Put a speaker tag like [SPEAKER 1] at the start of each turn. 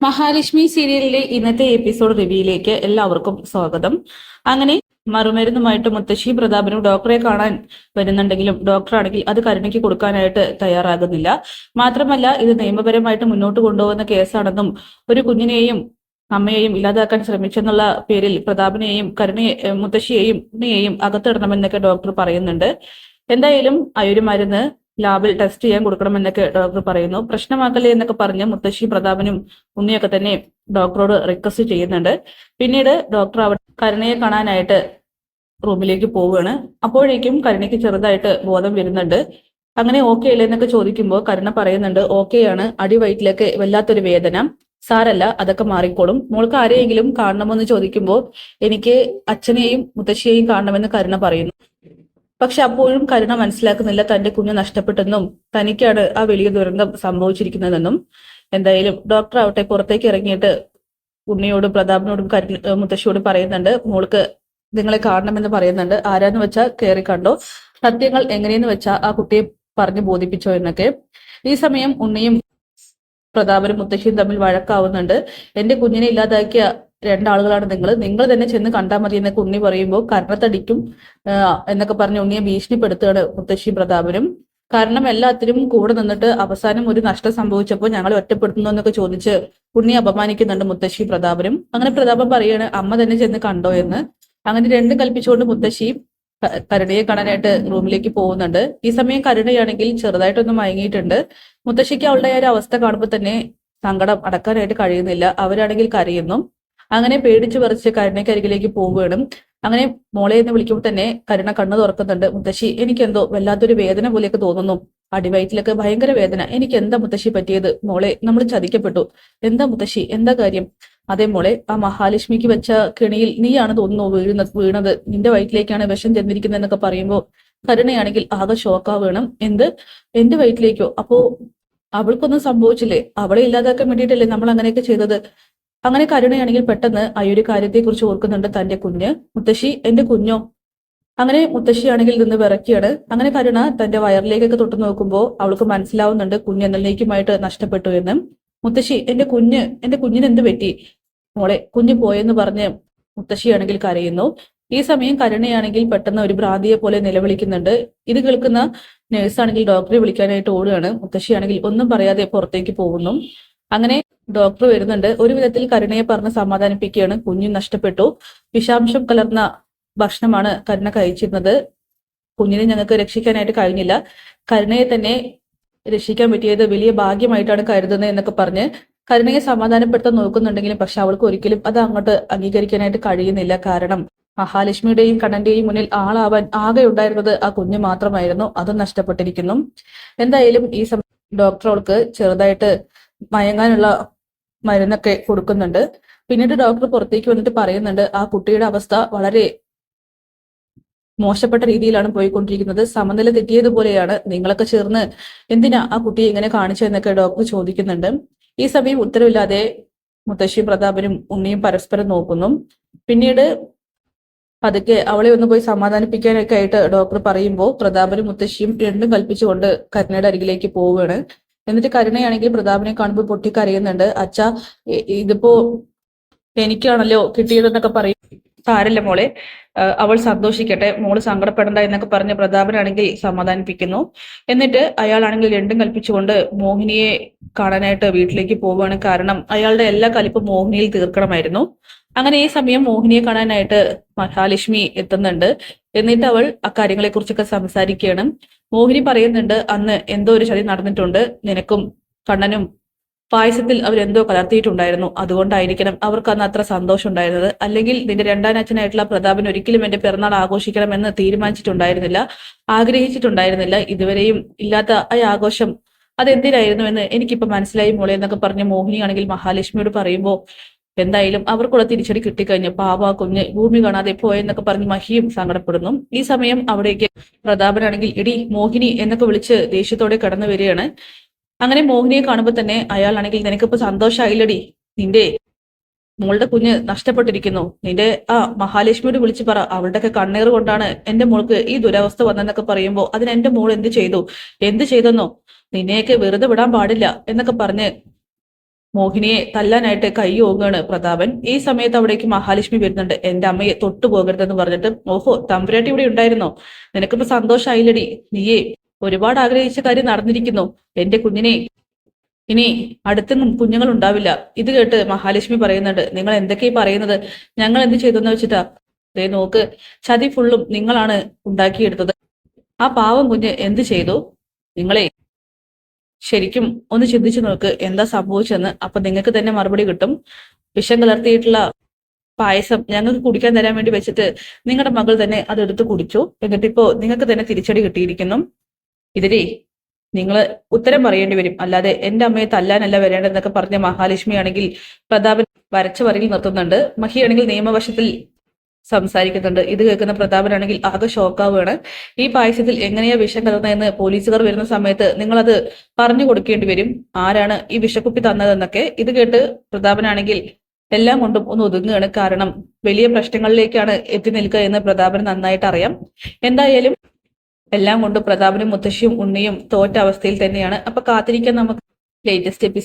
[SPEAKER 1] മഹാലക്ഷ്മി സീരിയലിലെ ഇന്നത്തെ എപ്പിസോഡ് റിവ്യൂയിലേക്ക് എല്ലാവർക്കും സ്വാഗതം. അങ്ങനെ മറുമരുന്നുമായിട്ട് മുത്തശ്ശി പ്രതാപനും ഡോക്ടറെ കാണാൻ വരുന്നുണ്ടെങ്കിലും ഡോക്ടറാണെങ്കിൽ അത് കരുണയ്ക്ക് കൊടുക്കാനായിട്ട് തയ്യാറാകുന്നില്ല. മാത്രമല്ല ഇത് നിയമപരമായിട്ട് മുന്നോട്ട് കൊണ്ടുപോകുന്ന കേസാണെന്നും ഒരു കുഞ്ഞിനെയും അമ്മയെയും ഇല്ലാതാക്കാൻ ശ്രമിച്ചെന്നുള്ള പേരിൽ പ്രതാപനെയും കരുണയെ മുത്തശ്ശിയെയും ഉണ്ണിയെയും അകത്തിടണമെന്നൊക്കെ ഡോക്ടർ പറയുന്നുണ്ട്. എന്തായാലും ആ മരുന്ന് ലാബിൽ ടെസ്റ്റ് ചെയ്യാൻ കൊടുക്കണമെന്നൊക്കെ ഡോക്ടർ പറയുന്നു. പ്രശ്നമാക്കല്ലേ എന്നൊക്കെ പറഞ്ഞ് മുത്തശ്ശി പ്രതാപനും ഉണ്ണിയൊക്കെ തന്നെ ഡോക്ടറോട് റിക്വസ്റ്റ് ചെയ്യുന്നുണ്ട്. പിന്നീട് ഡോക്ടർ അവിടെ കരുണയെ കാണാനായിട്ട് റൂമിലേക്ക് പോവുകയാണ്. അപ്പോഴേക്കും കരുണയ്ക്ക് ചെറുതായിട്ട് ബോധം വരുന്നുണ്ട്. അങ്ങനെ ഓക്കെ അല്ലേ? എന്നൊക്കെ ചോദിക്കുമ്പോൾ കരുണ പറയുന്നുണ്ട് ഓക്കെയാണ് അടിവയറ്റിലേക്ക് വല്ലാത്തൊരു വേദന. സാരല്ല അതൊക്കെ മാറിക്കോളും. മോൾക്ക് ആരെയെങ്കിലും കാണണമെന്ന് ചോദിക്കുമ്പോൾ എനിക്ക് അച്ഛനെയും മുത്തശ്ശിയെയും കാണണമെന്ന് കരുണ പറയുന്നു. പക്ഷെ അപ്പോഴും കരുണ മനസ്സിലാക്കുന്നില്ല തന്റെ കുഞ്ഞ് നഷ്ടപ്പെട്ടെന്നും തനിക്കാണ് ആ വലിയ ദുരന്തം സംഭവിച്ചിരിക്കുന്നതെന്നും. എന്തായാലും ഡോക്ടർ ആവട്ടെ പുറത്തേക്ക് ഇറങ്ങിയിട്ട് ഉണ്ണിയോടും പ്രതാപിനോടും കരു മുത്തശ്ശിയോടും പറയുന്നുണ്ട്. മോൾക്ക് നിങ്ങളെ കാണണമെന്ന് പറയുന്നുണ്ട്. ആരാന്ന് വെച്ചാൽ കയറി കണ്ടോ? സത്യങ്ങൾ എങ്ങനെയെന്ന് വെച്ചാൽ ആ കുട്ടിയെ പറഞ്ഞു ബോധിപ്പിച്ചോ എന്നൊക്കെ. ഈ സമയം ഉണ്ണിയും പ്രതാപനും മുത്തശ്ശിയും തമ്മിൽ വഴക്കാവുന്നുണ്ട്. എന്റെ കുഞ്ഞിനെ ഇല്ലാതാക്കിയ രണ്ടാളുകളാണ് നിങ്ങൾ നിങ്ങൾ തന്നെ ചെന്ന് കണ്ടാൽ മതി എന്നൊക്കെ ഉണ്ണി പറയുമ്പോൾ കരണത്തടിക്കും എന്നൊക്കെ പറഞ്ഞ് ഉണ്ണിയെ ഭീഷണിപ്പെടുത്തുകയാണ് മുത്തശ്ശി പ്രതാപനും. കാരണം എല്ലാത്തിനും കൂടെ നിന്നിട്ട് അവസാനം ഒരു നഷ്ടം സംഭവിച്ചപ്പോൾ ഞങ്ങളെ ഒറ്റപ്പെടുത്തുന്നു എന്നൊക്കെ ചോദിച്ച് ഉണ്ണിയെ അപമാനിക്കുന്നുണ്ട് മുത്തശ്ശി പ്രതാപനും. അങ്ങനെ പ്രതാപൻ പറയാണ് അമ്മ തന്നെ ചെന്ന് കണ്ടോ എന്ന്. അങ്ങനെ രണ്ടും കൽപ്പിച്ചുകൊണ്ട് മുത്തശ്ശി കരുണയെ കാണാനായിട്ട് റൂമിലേക്ക് പോകുന്നുണ്ട്. ഈ സമയം കരുണയാണെങ്കിൽ ചെറുതായിട്ടൊന്ന് മയങ്ങിയിട്ടുണ്ട്. മുത്തശ്ശിക്ക് അവളുടെ ഒരു അവസ്ഥ കാണുമ്പോൾ തന്നെ സങ്കടം അടക്കാനായിട്ട് കഴിയുന്നില്ല. അവരാണെങ്കിൽ കരയുന്നു. അങ്ങനെ പേടിച്ചു പറിച്ച് കരുണയ്ക്കരികിലേക്ക് പോവുകയാണ്. അങ്ങനെ മോളെ എന്ന് വിളിക്കുമ്പോൾ തന്നെ കരുണ കണ്ണു തുറക്കുന്നുണ്ട്. മുത്തശ്ശി എനിക്കെന്തോ വല്ലാത്തൊരു വേദന പോലെയൊക്കെ തോന്നുന്നു. അടിവയറ്റിലൊക്കെ ഭയങ്കര വേദന. എനിക്ക് എന്താ മുത്തശ്ശി പറ്റിയത്? മോളെ നമ്മൾ ചതിക്കപ്പെട്ടു. എന്താ മുത്തശ്ശി? എന്താ കാര്യം? അതേ മോളെ ആ മഹാലക്ഷ്മിക്ക് വെച്ച കെണിയിൽ നീയാണ് തോന്നുന്നു വീഴുന്നത് വീണത്. നിന്റെ വയറ്റിലേക്കാണ് വിഷം ചെന്നിരിക്കുന്നത് എന്നൊക്കെ പറയുമ്പോൾ കരുണയാണെങ്കിൽ ആകെ ഷോക്കാ വേണം എന്ത്? എന്റെ വയറ്റിലേക്കോ? അപ്പോ അവൾക്കൊന്നും സംഭവിച്ചില്ലേ? അവളെ ഇല്ലാതാക്കാൻ വേണ്ടിയിട്ടല്ലേ നമ്മൾ അങ്ങനെയൊക്കെ ചെയ്തത്? അങ്ങനെ കരുണയാണെങ്കിൽ പെട്ടെന്ന് ആ ഒരു കാര്യത്തെക്കുറിച്ച് ഓർക്കുന്നുണ്ട് തന്റെ കുഞ്ഞ്. മുത്തശ്ശി എന്റെ കുഞ്ഞോ? അങ്ങനെ മുത്തശ്ശിയാണെങ്കിൽ നിന്ന് വിറക്കിയാണ് അങ്ങനെ കരുണ തന്റെ വയറിലേക്കൊക്കെ തൊട്ട് നോക്കുമ്പോൾ അവൾക്ക് മനസ്സിലാവുന്നുണ്ട് കുഞ്ഞ് എന്നേക്കുമായിട്ട് നഷ്ടപ്പെട്ടു എന്ന്. മുത്തശ്ശി എന്റെ കുഞ്ഞ് എന്റെ കുഞ്ഞിന് എന്ത് പറ്റി? മോളെ കുഞ്ഞ് പോയെന്ന് പറഞ്ഞ് മുത്തശ്ശിയാണെങ്കിൽ കരയുന്നു. ഈ സമയം കരുണയാണെങ്കിൽ പെട്ടെന്ന് ഒരു ഭ്രാന്തിയെ പോലെ നിലവിളിക്കുന്നുണ്ട്. ഇത് കേൾക്കുന്ന നേഴ്സാണെങ്കിൽ ഡോക്ടറെ വിളിക്കാനായിട്ട് ഓടുകയാണ്. മുത്തശ്ശിയാണെങ്കിൽ ഒന്നും പറയാതെ പുറത്തേക്ക് പോകുന്നു. അങ്ങനെ ഡോക്ടർ വരുന്നുണ്ട്. ഒരു വിധത്തിൽ കരുണയെ പറഞ്ഞ് സമാധാനിപ്പിക്കുകയാണ്. കുഞ്ഞു നഷ്ടപ്പെട്ടു. വിഷാംശം കലർന്ന ഭക്ഷണമാണ് കരുണ കഴിച്ചിരുന്നത്. കുഞ്ഞിനെ ഞങ്ങൾക്ക് രക്ഷിക്കാനായിട്ട് കഴിഞ്ഞില്ല. കരുണയെ തന്നെ രക്ഷിക്കാൻ പറ്റിയത് വലിയ ഭാഗ്യമായിട്ടാണ് കരുതുന്നത് എന്നൊക്കെ പറഞ്ഞ് കരുണയെ സമാധാനപ്പെടുത്താൻ നോക്കുന്നുണ്ടെങ്കിലും പക്ഷെ അവൾക്ക് ഒരിക്കലും അത് അങ്ങോട്ട് അംഗീകരിക്കാനായിട്ട് കഴിയുന്നില്ല. കാരണം മഹാലക്ഷ്മിയുടെയും കണ്ണന്റെയും മുന്നിൽ ആളാവാൻ ആകെ ഉണ്ടായിരുന്നത് ആ കുഞ്ഞ് മാത്രമായിരുന്നു. അതും നഷ്ടപ്പെട്ടിരിക്കുന്നു. എന്തായാലും ഈ ഡോക്ടർ അവൾക്ക് ചെറുതായിട്ട് മയങ്ങാനുള്ള മരുന്നൊക്കെ കൊടുക്കുന്നുണ്ട്. പിന്നീട് ഡോക്ടർ പുറത്തേക്ക് വന്നിട്ട് പറയുന്നുണ്ട് ആ കുട്ടിയുടെ അവസ്ഥ വളരെ മോശപ്പെട്ട രീതിയിലാണ് പോയിക്കൊണ്ടിരിക്കുന്നത്. സമനില തെറ്റിയതുപോലെയാണ് നിങ്ങളൊക്കെ ചേർന്ന് എന്തിനാ ആ കുട്ടിയെ ഇങ്ങനെ കാണിച്ചതെന്നൊക്കെ ഡോക്ടർ ചോദിക്കുന്നുണ്ട്. ഈ സമയം ഉത്തരവില്ലാതെ മുത്തശ്ശിയും പ്രതാപനും ഉണ്ണിയും പരസ്പരം നോക്കുന്നു. പിന്നീട് പതുക്കെ അവളെ ഒന്ന് പോയി സമാധാനിപ്പിക്കാനൊക്കെ ആയിട്ട് ഡോക്ടർ പറയുമ്പോൾ പ്രതാപനും മുത്തശ്ശിയും രണ്ടും കൽപ്പിച്ചുകൊണ്ട് കരുണയുടെ അരികിലേക്ക് പോവുകയാണ്. എന്നിട്ട് കരുണയാണെങ്കിൽ പ്രതാപനെ കാണുമ്പോൾ പൊട്ടിക്കരയുന്നുണ്ട്. അച്ഛ ഇതിപ്പോ എനിക്കാണല്ലോ കിട്ടിയതെന്നൊക്കെ പറയും താരല്ല മോളെ അവൾ സന്തോഷിക്കട്ടെ. മോൾ സങ്കടപ്പെടണ്ട എന്നൊക്കെ പറഞ്ഞ് പ്രതാപനാണെങ്കിൽ സമാധാനിപ്പിക്കുന്നു. എന്നിട്ട് അയാളാണെങ്കിൽ രണ്ടും കൽപ്പിച്ചുകൊണ്ട് മോഹിനിയെ കാണാനായിട്ട് വീട്ടിലേക്ക് പോവുകയാണ് കാരണം അയാളുടെ എല്ലാ കലിപ്പും മോഹിനിയിൽ തീർക്കണമായിരുന്നു. അങ്ങനെ ഈ സമയം മോഹിനിയെ കാണാനായിട്ട് മഹാലക്ഷ്മി എത്തുന്നുണ്ട്. എന്നിട്ട് അവൾ അക്കാര്യങ്ങളെ കുറിച്ചൊക്കെ സംസാരിക്കുകയാണ്. മോഹിനി പറയുന്നുണ്ട് അന്ന് എന്തോ ഒരു ചതി നടന്നിട്ടുണ്ട്. നിനക്കും കണ്ണനും പായസത്തിൽ അവരെന്തോ കലർത്തിയിട്ടുണ്ടായിരുന്നു. അതുകൊണ്ടായിരിക്കണം അവർക്ക് അന്ന് അത്ര സന്തോഷം ഉണ്ടായിരുന്നത് അല്ലെങ്കിൽ നിന്റെ രണ്ടാം അച്ഛനായിട്ടുള്ള പ്രതാപൻ ഒരിക്കലും എന്റെ പിറന്നാൾ ആഘോഷിക്കണമെന്ന് തീരുമാനിച്ചിട്ടുണ്ടായിരുന്നില്ല. ആഗ്രഹിച്ചിട്ടുണ്ടായിരുന്നില്ല. ഇതുവരെയും ഇല്ലാത്ത ആ ആഘോഷം അതെന്തിനായിരുന്നു എന്ന് എനിക്കിപ്പോ മനസ്സിലായി മോളെ എന്നൊക്കെ പറഞ്ഞ മോഹിനിയാണെങ്കിൽ മഹാലക്ഷ്മിയോട് പറയുമ്പോൾ എന്തായാലും അവർക്കുള്ള തിരിച്ചടി കിട്ടിക്കഴിഞ്ഞ് പാവ കുഞ്ഞ് ഭൂമി കാണാതെ പോയെന്നൊക്കെ പറഞ്ഞ് മഹിയും സങ്കടപ്പെടുന്നു. ഈ സമയം അവിടേക്ക് പ്രതാപനാണെങ്കിൽ ഇടി മോഹിനി എന്നൊക്കെ വിളിച്ച് ദേഷ്യത്തോടെ കടന്നു വരികയാണ്. അങ്ങനെ മോഹിനിയെ കാണുമ്പോൾ തന്നെ അയാളാണെങ്കിൽ നിനക്കിപ്പോ സന്തോഷമായില്ലടി നിന്റെ മോളുടെ കുഞ്ഞ് നഷ്ടപ്പെട്ടിരിക്കുന്നു. നിന്റെ ആ മഹാലക്ഷ്മിയോട് വിളിച്ചു പറ. അവളുടെയൊക്കെ കണ്ണീർ കൊണ്ടാണ് എന്റെ മോൾക്ക് ഈ ദുരവസ്ഥ വന്നെന്നൊക്കെ പറയുമ്പോൾ അതിന് എന്റെ മോൾ എന്ത് ചെയ്തു? എന്ത് ചെയ്തെന്നോ? നിന്നെയൊക്കെ വെറുതെ വിടാൻ പാടില്ല എന്നൊക്കെ പറഞ്ഞ് മോഹിനിയെ തല്ലാനായിട്ട് കൈ ഓങ്ങാണ് പ്രതാപൻ. ഈ സമയത്ത് അവിടേക്ക് മഹാലക്ഷ്മി വരുന്നുണ്ട്. എന്റെ അമ്മയെ തൊട്ടു പോകരുതെന്ന് പറഞ്ഞിട്ട് ഓഹോ തമ്പുരാട്ടി ഇവിടെ ഉണ്ടായിരുന്നോ? നിനക്കിപ്പോ സന്തോഷമായില്ലടി നീയേ ഒരുപാട് ആഗ്രഹിച്ച കാര്യം നടന്നിരിക്കുന്നു. എന്റെ കുഞ്ഞിനെ ഇനി അടുത്തൊന്നും കുഞ്ഞുങ്ങൾ ഉണ്ടാവില്ല. ഇത് കേട്ട് മഹാലക്ഷ്മി പറയുന്നുണ്ട്. നിങ്ങൾ എന്തൊക്കെയാ പറയുന്നത്? ഞങ്ങൾ എന്ത് ചെയ്തെന്ന് വെച്ചിട്ടാ? ദേ നോക്ക് ചതി ഫുള്ളും നിങ്ങളാണ് ഉണ്ടാക്കിയെടുത്തത്. ആ പാവം കുഞ്ഞ് എന്ത് ചെയ്തു? നിങ്ങളെ ശരിക്കും ഒന്ന് ചിന്തിച്ചു നോക്ക് എന്താ സംഭവിച്ചെന്ന്. അപ്പൊ നിങ്ങൾക്ക് തന്നെ മറുപടി കിട്ടും. വിഷം കലർത്തിയിട്ടുള്ള പായസം ഞങ്ങൾക്ക് കുടിക്കാൻ തരാൻ വേണ്ടി വെച്ചിട്ട് നിങ്ങളുടെ മകൾ തന്നെ അതെടുത്ത് കുടിച്ചു. എന്നിട്ടിപ്പോ നിങ്ങൾക്ക് തന്നെ തിരിച്ചടി കിട്ടിയിരിക്കുന്നു. ഇതിലേ നിങ്ങൾ ഉത്തരം പറയേണ്ടി വരും. അല്ലാതെ എന്റെ അമ്മയെ തല്ലാനല്ല വരേണ്ടതെന്നൊക്കെ പറഞ്ഞ മഹാലക്ഷ്മി ആണെങ്കിൽ പ്രതാപൻ വരച്ച വരയിൽ നിർത്തുന്നുണ്ട്. മഹിയാണെങ്കിൽ നിയമവശത്തിൽ സംസാരിക്കുന്നുണ്ട്. ഇത് കേൾക്കുന്ന പ്രതാപനാണെങ്കിൽ ആകെ ഷോക്കാവുകയാണ്. ഈ പായസത്തിൽ എങ്ങനെയാ വിഷം കലർന്നതെന്ന് പോലീസുകാർ വരുന്ന സമയത്ത് നിങ്ങളത് പറഞ്ഞു കൊടുക്കേണ്ടി വരും. ആരാണ് ഈ വിഷക്കുപ്പി തന്നതെന്നൊക്കെ. ഇത് കേട്ട് പ്രതാപനാണെങ്കിൽ എല്ലാം കൊണ്ടും ഒന്ന് ഒതുങ്ങുകയാണ്. കാരണം വലിയ പ്രശ്നങ്ങളിലേക്കാണ് എത്തി നിൽക്കുക എന്ന് പ്രതാപന് നന്നായിട്ട് അറിയാം. എന്തായാലും എല്ലാം കൊണ്ടും പ്രതാപനും മുത്തശ്ശിയും ഉണ്ണിയും തോറ്റ അവസ്ഥയിൽ തന്നെയാണ്. അപ്പൊ കാത്തിരിക്കാൻ നമുക്ക് ലേറ്റസ്റ്റ് എപ്പിസോഡ്